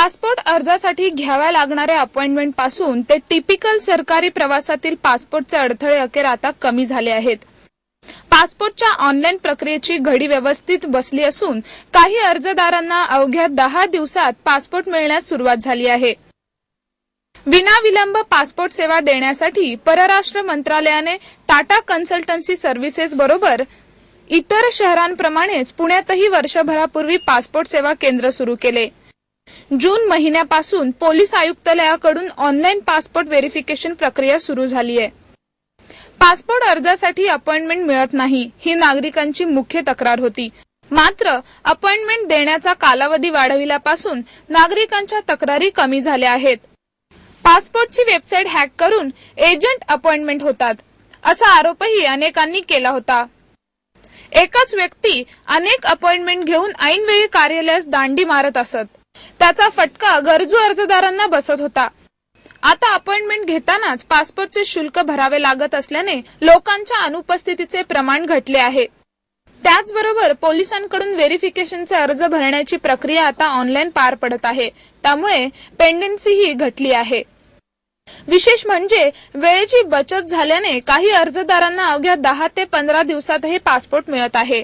Passport अर्जासाठी घ्याव्या लागणाऱ्या अपॉइंटमेंटपासून ते टिपिकल सरकारी प्रवासातील पासपोर्टचे अडथळे अखेर आता कमी झाले आहेत. पासपोर्टच्या ऑनलाईन प्रक्रियेची घडी व्यवस्थित बसली असून काही अर्जदारांना अवघ्या दहा दिवसात पासपोर्ट मिळण्यास सुरुवात झाली आहे. विनाविलंब पासपोर्ट सेवा देण्यासाठी परराष्ट्र मंत्रालयाने टाटा कन्सल्टन्सी सर्व्हिसेस बरोबर इतर शहरांप्रमाणेच पुण्यातही वर्षभरापूर्वी पासपोर्ट सेवा केंद्र सुरू केले. जून महिन्यापासून पोलीस आयुक्तालयाकडून ऑनलाईन पासपोर्ट व्हेरिफिकेशन प्रक्रिया सुरू झाली आहे पासपोर्ट अर्जासाठी अपॉइंटमेंट मिळत नाही ही नागरिकांची मुख्य तक्रार होती. मात्र अपॉइंटमेंट देण्याचा कालावधी वाढविल्यापासून नागरिकांच्या तक्रारी कमी झाल्या आहेत. पासपोर्टची वेबसाईट हॅक करून एजंट अपॉइंटमेंट होतात असा आरोपही अनेकांनी केला होता. एकच व्यक्ती अनेक अपॉइंटमेंट घेऊन ऐनवेळी कार्यालयास दांडी मारत असत. त्याचा फटका गरजू अर्जदारांना बसत होता. आता अपॉइंटमेंट घेतानाच पासपोर्टचे शुल्क भरावे लागत असल्याने लोकांच्या अनुपस्थितीचे प्रमाण घटले आहे. त्याचबरोबर पोलिसांकडून व्हेरिफिकेशनचे अर्ज भरण्याची प्रक्रिया आता ऑनलाईन पार पडत आहे. त्यामुळे पेंडन्सीही घटली आहे. विशेष म्हणजे वेळेची बचत झाल्याने काही अर्जदारांना अवघ्या दहा ते पंधरा दिवसातही पासपोर्ट मिळत आहे.